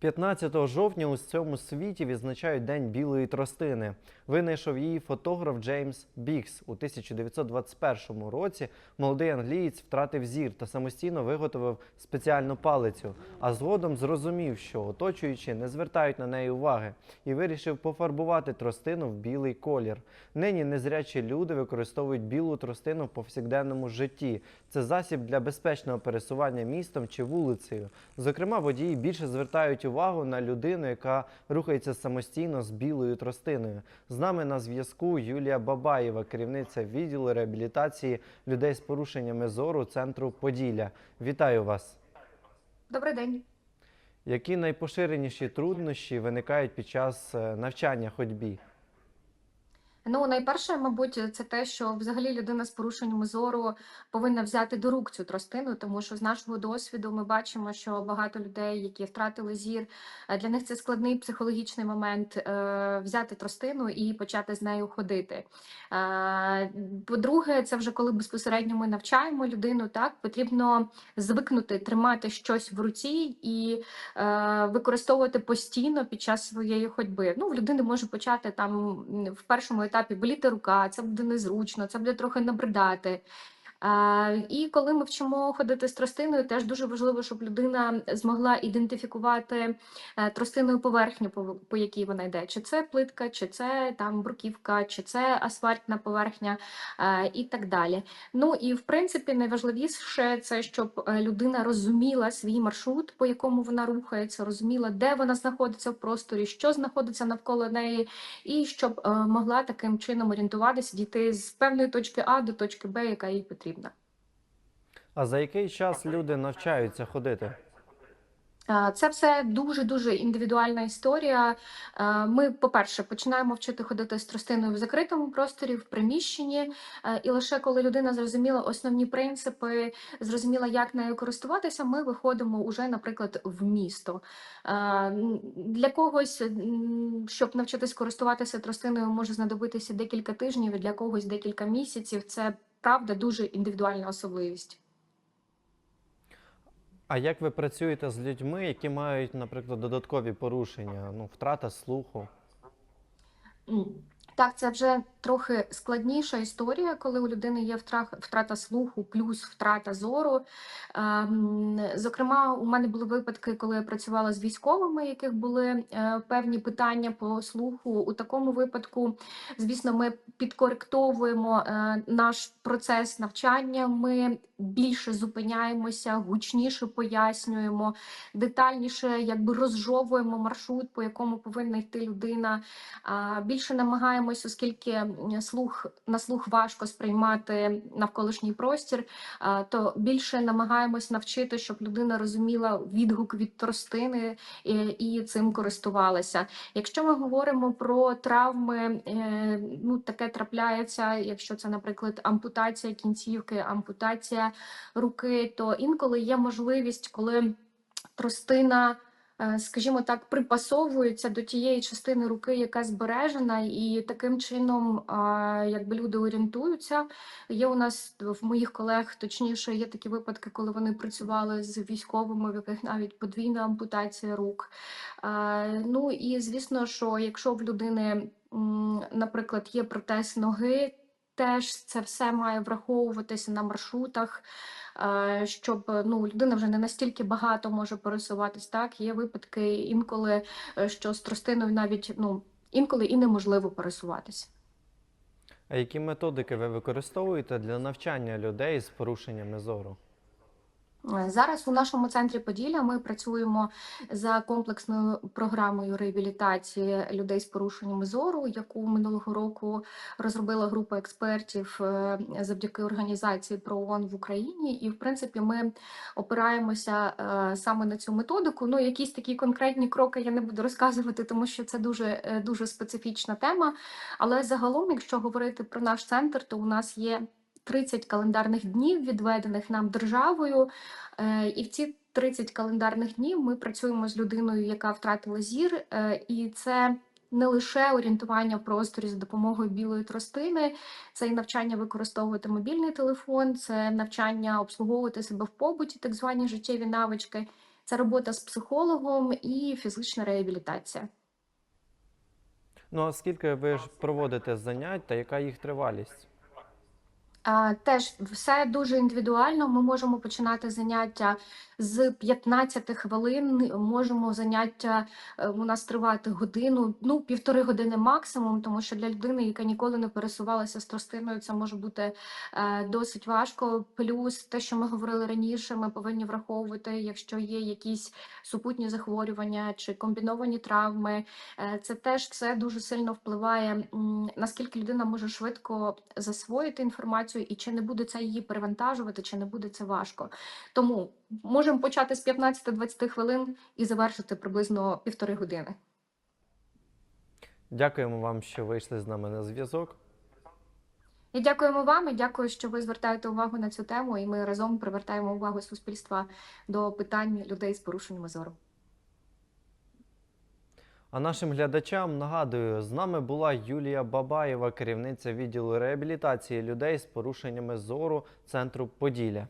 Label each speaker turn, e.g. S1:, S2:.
S1: 15 жовтня у цьому світі відзначають День білої тростини. Винайшов її фотограф Джеймс Бікс у 1921 році. Молодий англієць втратив зір та самостійно виготовив спеціальну палицю. А згодом зрозумів, що оточуючі не звертають на неї уваги, і вирішив пофарбувати тростину в білий колір. Нині незрячі люди використовують білу тростину в повсякденному житті. Це засіб для безпечного пересування містом чи вулицею. Зокрема, водії більше звертають увагу на людину, яка рухається самостійно з білою тростиною. З нами на зв'язку Юлія Бабаєва, керівниця відділу реабілітації людей з порушеннями зору центру Поділля. Вітаю вас!
S2: Добрий день.
S1: Які найпоширеніші труднощі виникають під час е, навчання ходьбі?
S2: Ну, найперше, мабуть, це те, що взагалі людина з порушеннями зору повинна взяти до рук цю тростину, тому що з нашого досвіду ми бачимо, що багато людей, які втратили зір, е, для них це складний психологічний момент е, взяти тростину і почати з нею ходити. Е, По-друге, це вже коли безпосередньо ми навчаємо людину, так потрібно звикнути тримати щось в руці і використовувати постійно під час своєї ходьби. Ну, в людини може почати там в першому етапі боліти рука, це буде незручно, це буде трохи набридати. І коли ми вчимо ходити з тростиною, теж дуже важливо, щоб людина змогла ідентифікувати е, тростиною поверхню, по, якій вона йде. Чи це плитка, чи це там бруківка, чи це асфальтна поверхня е, і так далі. Ну і в принципі найважливіше це, щоб е, людина розуміла свій маршрут, по якому вона рухається, розуміла, де вона знаходиться в просторі, що знаходиться навколо неї, і щоб могла таким чином орієнтуватися, дійти з певної точки А до точки Б, яка їй потрібна.
S1: А за який час люди навчаються ходити?
S2: Е, Це все дуже дуже індивідуальна історія. Е, Ми, по-перше, починаємо вчити ходити з тростиною в закритому просторі, в приміщенні, е, і лише коли людина зрозуміла основні принципи, зрозуміла, як нею користуватися, ми виходимо уже, наприклад, в місто. Для когось, щоб навчитись користуватися тростиною, може знадобитися декілька тижнів, для когось декілька місяців. Це правда дуже індивідуальна особливість.
S1: А як ви працюєте з людьми, які мають, наприклад, додаткові порушення, ну, втрата слуху?
S2: Так, це вже трохи складніша історія, коли у людини є втрата слуху плюс втрата зору. Ем, Зокрема, у мене були випадки, коли я працювала з військовими, яких були е, певні питання по слуху. У такому випадку, звісно, ми підкоректовуємо е, наш процес навчання. Ми більше зупиняємося, гучніше пояснюємо, детальніше якби розжовуємо маршрут, по якому повинна йти людина. Більше намагаємось, оскільки слух на слух важко сприймати навколишній простір, то більше намагаємось навчити, щоб людина розуміла відгук від тростини і, і цим користувалася. Якщо ми говоримо про травми, е, ну таке трапляється, якщо це, наприклад, ампутація кінцівки, ампутація руки, то інколи є можливість, коли тростина е, скажімо так, припасовується до тієї частини руки, яка збережена, і таким чином якби люди орієнтуються. Є у нас в моїх колег, точніше, є такі випадки, коли вони працювали з військовими, в яких навіть подвійна ампутація рук. Ну і звісно, що якщо в людини, наприклад, є протез ноги. Теж це все має враховуватися на маршрутах, е, щоб ну, людина вже не настільки багато може пересуватись. Так, є випадки інколи, е, що з тростиною навіть ну, інколи і неможливо пересуватися.
S1: А які методики ви використовуєте для навчання людей з порушеннями зору?
S2: Е, Зараз у нашому центрі Поділля ми працюємо за комплексною програмою реабілітації людей з порушеннями зору, яку минулого року розробила група експертів е, завдяки організації ПРООН в Україні. І, в принципі, ми опираємося е, саме на цю методику. Ну, якісь такі конкретні кроки я не буду розказувати, тому що це дуже, дуже специфічна тема. Але загалом, якщо говорити про наш центр, то у нас є 30 календарних днів, відведених нам державою. Е, І в ці 30 календарних днів ми працюємо з людиною, яка втратила зір, Е, і це. Не лише орієнтування в просторі за допомогою білої тростини, це і навчання використовувати мобільний телефон, це навчання обслуговувати себе в побуті, так звані життєві навички, Це робота з психологом і фізична реабілітація.
S1: Ну а скільки ви ж проводите занять та яка їх тривалість?
S2: Теж все дуже індивідуально. Ми можемо починати заняття з 15 хвилин. Можемо заняття е, у нас тривати годину, ну півтори години максимум, тому що для людини, яка ніколи не пересувалася з тростиною, це може бути е, досить важко. Плюс те, що ми говорили раніше, ми повинні враховувати, якщо є якісь супутні захворювання чи комбіновані травми. Е, Це теж все дуже сильно впливає, наскільки людина може швидко засвоїти інформацію, і чи не буде це її перевантажувати, чи не буде це важко. Тому можемо почати з 15-20 хвилин і завершити приблизно півтори години.
S1: Дякуємо вам, що вийшли з нами на зв'язок.
S2: І дякуємо вам, і дякую, що ви звертаєте увагу на цю тему, і ми разом привертаємо увагу суспільства до питань людей з порушеннями зору.
S1: А нашим глядачам нагадую, з нами була Юлія Бабаєва, керівниця відділу реабілітації людей з порушеннями зору центру Поділля.